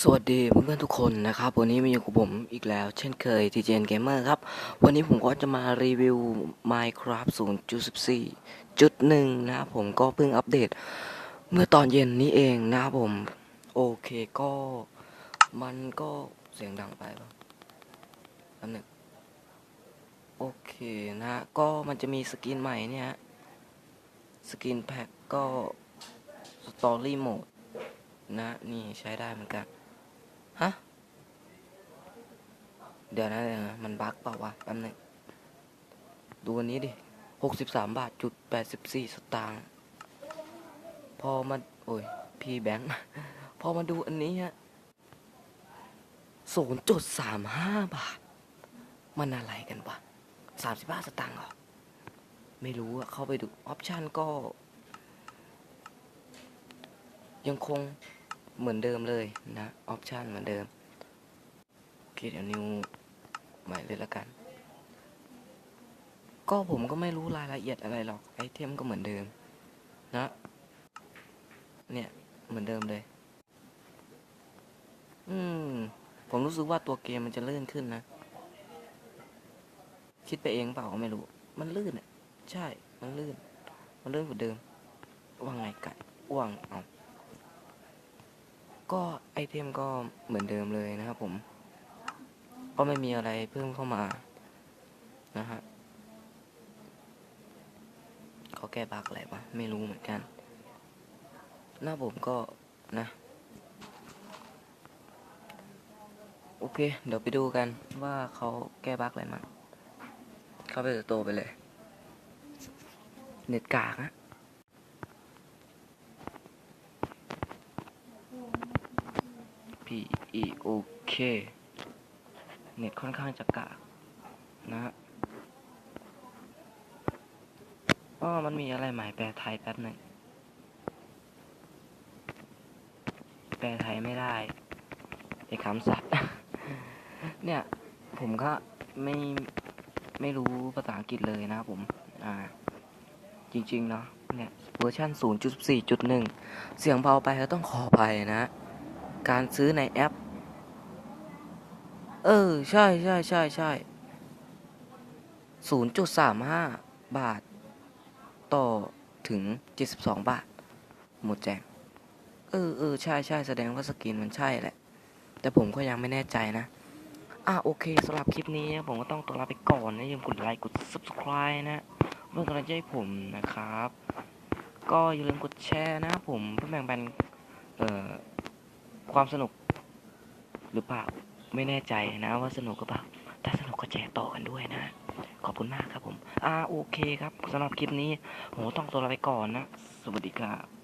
สวัสดีเพื่อนๆทุกคนนะครับ วันนี้มาอยู่กับผมอีกแล้ว เช่นเคย TJN Gamer ครับ วันนี้ผมก็จะมารีวิว Minecraft 0.14จุดหนึ่งนะครับผมก็เพิ่งอัปเดต เมื่อตอนเย็นนี้เองนะครับผม โอเคก็มันก็เสียงดังไปปะแป๊บหนึงโอเคนะ ก็มันจะมีสกินใหม่เนี่ยสกินแพ็กก็สตอรี่โหมดนะ นี่ใช้ได้เหมือนกัน ฮะ เดี๋ยวนะเดี๋ยวนะมันบั๊กเปล่าวะแป๊บนึงดูอันนี้ดิหกสิบสามบาทจุดแปดสิบสี่สตางค์ พอมา โอ้ย พี่แบงค์ พอมาดูอันนี้ฮะศูนย์จุดสามห้าบาท มันอะไรกันวะสามสิบห้าสตางค์เหรอ ไม่รู้อะเข้าไปดู ออปชันก็ ยังคง เหมือนเดิมเลยนะออปชันเหมือนเดิมคเดี๋ยวนิวใหม่เลยละกัน ก็ผมก็ไม่รู้รายละเอียดอะไรหรอกไอเทมก็เหมือนเดิมนะเนี่ยเหมือนเดิมเลย อืม ผมรู้สึกว่าตัวเกมมันจะลื่นขึ้นนะ คิดไปเองเปล่าก็ไม่รู้ มันลื่นอะ ใช่ มันลื่น มันลื่นกว่าเดิม ว่าไงไก่ว่างเอา ก็ไอเทมก็เหมือนเดิมเลยนะครับผม ก็ไม่มีอะไรเพิ่มเข้ามานะฮะเขาแก้บั๊กอะไรวะไม่รู้เหมือนกัน หน้าผมก็นะ โอเค เดี๋ยวไปดูกันว่าเขาแก้บั๊กอะไรมา เข้าไปโตไปเลย เน็ตกากอะ E O K เน็ตค่อนข้างจะกากนะอ๋อมันมีอะไรใหม่แปลไทยแป๊บหนึ่งแปลไทยไม่ได้ไอ้คำศัพท์เนี่ย ผมก็ไม่ไม่รู้ภาษาอังกฤษเลยนะผม อ่า จริง ๆ เนาะเนี่ยเวอร์ชัน0.4.1 เสียงเบาไปก็ต้องขออภัยนะ การซื้อในแอป เออ ใช่ใช่ใช่ใช่ศูนย์จุดสามห้าบาท ต่อถึงเจ็ดสิบสองบาท หมดแจงเออเออใช่ใช่แสดงว่าสกินมันใช่แหละ แต่ผมก็ยังไม่แน่ใจนะ อะโอเคสำหรับคลิปนี้ผมก็ต้องตัวลาไปก่อนนะอย่าลืมกดไลค์กด subscribe นะเพื่อกำลังใจให้ผมนะครับ ก็อย่าลืมกดแชร์นะผมเพื่อแบ่งปันเอ่อ ความสนุก หรือเปล่าไม่แน่ใจนะ ว่าสนุกหรือเปล่า ถ้าสนุกก็แชร์ต่อกันด้วยนะ ขอบคุณมากครับผม อ่าโอเคครับสำหรับคลิปนี้โหต้องตัวลาไปก่อนนะ สวัสดีครับ